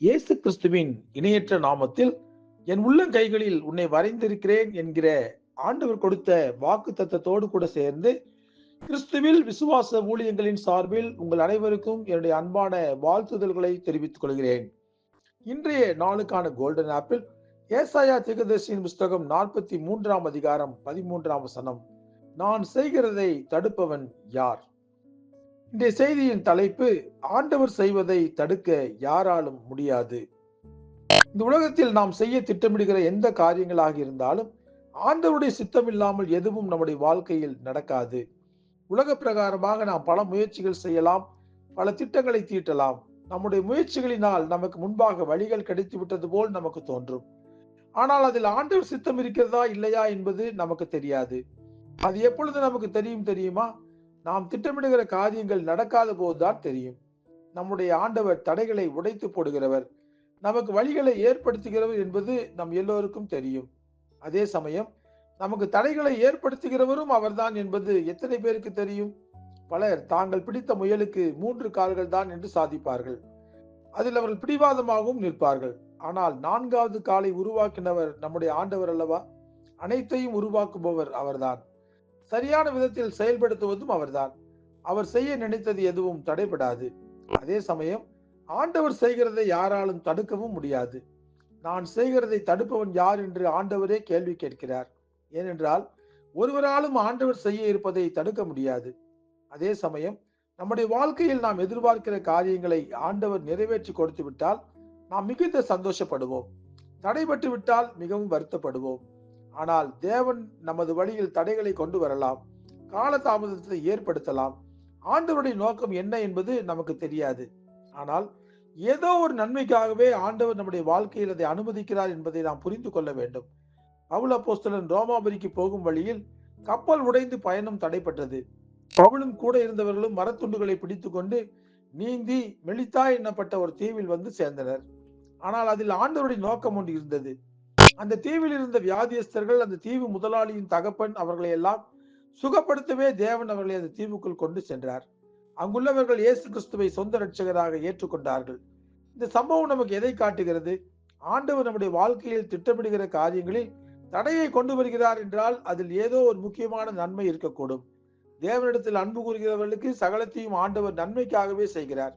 இயேசு கிறிஸ்துவின் இணையற்ற நாமத்தில் என் உள்ளங்கைகளில் உன்னை வரைந்திருக்கிறேன் என்கிற ஆண்டவர் கொடுத்த வாக்கு தத்தத்தோடு கூட சேர்ந்து கிறிஸ்துவில் விசுவாச ஊழியங்களின் சார்பில் உங்கள் அனைவருக்கும் என்னுடைய அன்பான வாழ்த்துதல்களை தெரிவித்துக் கொள்கிறேன். இன்றைய நாளுக்கான கோல்டன் ஆப்பிள் ஏசாயா திகதர்சியின் புஸ்தகம் நாற்பத்தி மூன்றாம் அதிகாரம் பதிமூன்றாம் வசனம். நான் செய்கிறதை தடுப்பவன் யார்? இன்றைய செய்தியின் தலைப்பு ஆண்டவர் செய்வதை தடுக்க யாராலும் முடியாது. இந்த உலகத்தில் நாம் செய்ய திட்டமிடுகிற எந்த காரியங்களாக இருந்தாலும் ஆண்டவருடைய சித்தம் இல்லாமல் எதுவும் நம்முடைய வாழ்க்கையில் நடக்காது. உலக பிரகாரமாக நாம் பல முயற்சிகள் செய்யலாம் பல திட்டங்களை தீட்டலாம். நம்முடைய முயற்சிகளினால் நமக்கு முன்பாக வழிகள் கிடைத்து விட்டது போல் நமக்கு தோன்றும். ஆனால் அதில் ஆண்டவர் சித்தம் இருக்கிறதா இல்லையா என்பது நமக்கு தெரியாது. அது எப்பொழுது நமக்கு தெரியும் தெரியுமா? நாம் திட்டமிடுகிற காரியங்கள் நடக்காத போதுதான் தெரியும். நம்முடைய ஆண்டவர் தடைகளை உடைத்து போடுகிறவர். நமக்கு வழிகளை ஏற்படுத்துகிறவர் என்பது நம் எல்லோருக்கும் தெரியும். அதே சமயம் நமக்கு தடைகளை ஏற்படுத்துகிறவரும் அவர்தான் என்பது எத்தனை பேருக்கு தெரியும்? பலர் தாங்கள் பிடித்த முயலுக்கு மூன்று கால்கள் தான் என்று சாதிப்பார்கள். அதில் அவர்கள் பிடிவாதமாகவும் நிற்பார்கள். ஆனால் நான்காவது காலை உருவாக்கினவர் நம்முடைய ஆண்டவர் அல்லவா? அனைத்தையும் உருவாக்குபவர் அவர்தான். சரியான விதத்தில் செயல்படுத்துவதும் அவர்தான். அவர் செய்ய நினைத்தது எதுவும் தடைபடாது. அதே சமயம் ஆண்டவர் செய்கிறதை யாராலும் தடுக்கவும் முடியாது. நான் செய்கிறதை தடுப்பவன் யார் என்று ஆண்டவரே கேள்வி கேட்கிறார். ஏனென்றால் ஒருவராலும் ஆண்டவர் செய்ய இருப்பதை தடுக்க முடியாது. அதே சமயம் நம்முடைய வாழ்க்கையில் நாம் எதிர்பார்க்கிற காரியங்களை ஆண்டவர் நிறைவேற்றி கொடுத்து விட்டால் நாம் மிகுந்த சந்தோஷப்படுவோம். தடைபட்டு விட்டால் மிகவும் வருத்தப்படுவோம். ஆனால் தேவன் நமது வழியில் தடைகளை கொண்டு வரலாம் காலதாமதத்தை ஏற்படுத்தலாம். ஆண்டவருடைய நோக்கம் என்ன என்பது நமக்கு தெரியாது. ஆனால் ஏதோ ஒரு நன்மைக்காகவே ஆண்டவர் நம்முடைய வாழ்க்கையில் அதை அனுமதிக்கிறார் என்பதை நாம் புரிந்து கொள்ள வேண்டும். பவுல் போஸ்தலன் ரோமாபுரிக்கு போகும் வழியில் கப்பல் உடைந்து பயணம் தடைப்பட்டது பவுலும் கூட இருந்தவர்களும் மரத்துண்டுகளை பிடித்துக்கொண்டு நீந்தி மெலித்தா எண்ணப்பட்ட ஒரு தீவில் வந்து சேர்ந்தனர். ஆனால் அதில் ஆண்டவருடைய நோக்கம் ஒன்று இருந்தது. அந்த தீவில் இருந்த வியாதியஸ்தர்கள் அந்த தீவு முதலாளியின் தகப்பன் அவர்களை எல்லாம் சுகப்படுத்தவே தேவன் அவர்களை அந்த தீவுக்குள் கொண்டு சென்றார். அங்குள்ளவர்கள் இயேசு கிறிஸ்துவை சொந்த ரட்சகராக ஏற்றுக்கொண்டார்கள். இந்த சம்பவம் நமக்கு எதை காட்டுகிறது? ஆண்டவர் நம்முடைய வாழ்க்கையில் திட்டமிடுகிற காரியங்களில் தடையை கொண்டு வருகிறார் என்றால் அதில் ஏதோ ஒரு முக்கியமான நன்மை இருக்கக்கூடும். தேவனிடத்தில் அன்பு கூறுகிறவர்களுக்கு சகலத்தையும் ஆண்டவர் நன்மைக்காகவே செய்கிறார்.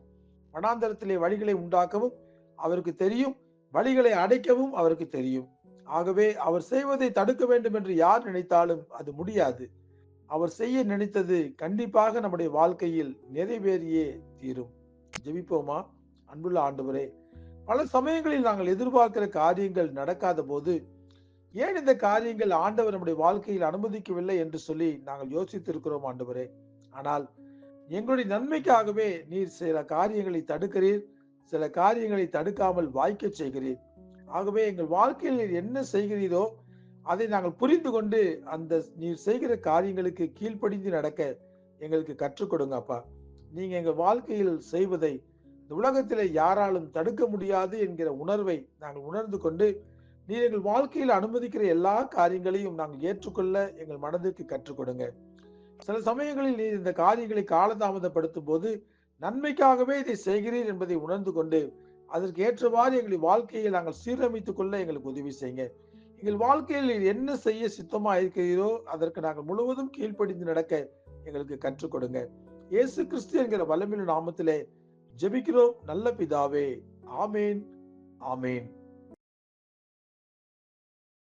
வனாந்தரத்திலே வழிகளை உண்டாக்கவும் அவருக்கு தெரியும் வழிகளை அடைக்கவும் அவருக்கு தெரியும். ஆகவே அவர் செய்வதை தடுக்க வேண்டும் என்று யார் நினைத்தாலும் அது முடியாது. அவர் செய்ய நினைத்தது கண்டிப்பாக நம்முடைய வாழ்க்கையில் நிறைவேறியே தீரும். ஜெபிப்போமா? அன்புள்ள ஆண்டவரே பல சமயங்களில் நாங்கள் எதிர்பார்க்கிற காரியங்கள் நடக்காத போது ஏன் இந்த காரியங்கள் ஆண்டவர் நம்முடைய வாழ்க்கையில் அனுமதிக்கவில்லை என்று சொல்லி நாங்கள் யோசித்திருக்கிறோம் ஆண்டவரே. ஆனால் எங்களுடைய நன்மைக்காகவே நீர் சில காரியங்களை தடுக்கிறீர் சில காரியங்களை தடுக்காமல் வாய்க்க செய்கிறீர். ஆகவே எங்கள் வாழ்க்கையில் நீர் என்ன செய்கிறீரோ அதை நாங்கள் புரிந்து கொண்டு அந்த நீர் செய்கிற காரியங்களுக்கு கீழ்ப்படிந்து நடக்க எங்களுக்கு கற்றுக் கொடுங்க அப்பா. நீங்க எங்கள் வாழ்க்கையில் செய்வதை இந்த உலகத்தில் யாராலும் தடுக்க முடியாது என்கிற உணர்வை நாங்கள் உணர்ந்து கொண்டு நீர் எங்கள் வாழ்க்கையில் அனுமதிக்கிற எல்லா காரியங்களையும் நாங்கள் ஏற்றுக்கொள்ள எங்கள் மனதிற்கு கற்றுக் கொடுங்க. சில சமயங்களில் நீர் இந்த காரியங்களை காலதாமதப்படுத்தும் போது நன்மைக்காகவே இதை செய்கிறீர் என்பதை உணர்ந்து கொண்டு அதற்கு ஏற்றவாறு எங்களுடைய வாழ்க்கையை நாங்கள் சீரமைத்துக் கொள்ள எங்களுக்கு உதவி செய்யுங்க. எங்கள் வாழ்க்கையில் என்ன செய்ய சித்தமா இருக்கிறீரோ அதற்கு நாங்கள் முழுவதும் கீழ்ப்படிந்து நடக்க எங்களுக்கு கற்றுக் கொடுங்க. இயேசு கிறிஸ்து என்கிற வல்லமின் நாமத்திலே ஜெபிக்கிறோம். நல்ல பிதாவே. ஆமேன். ஆமேன்.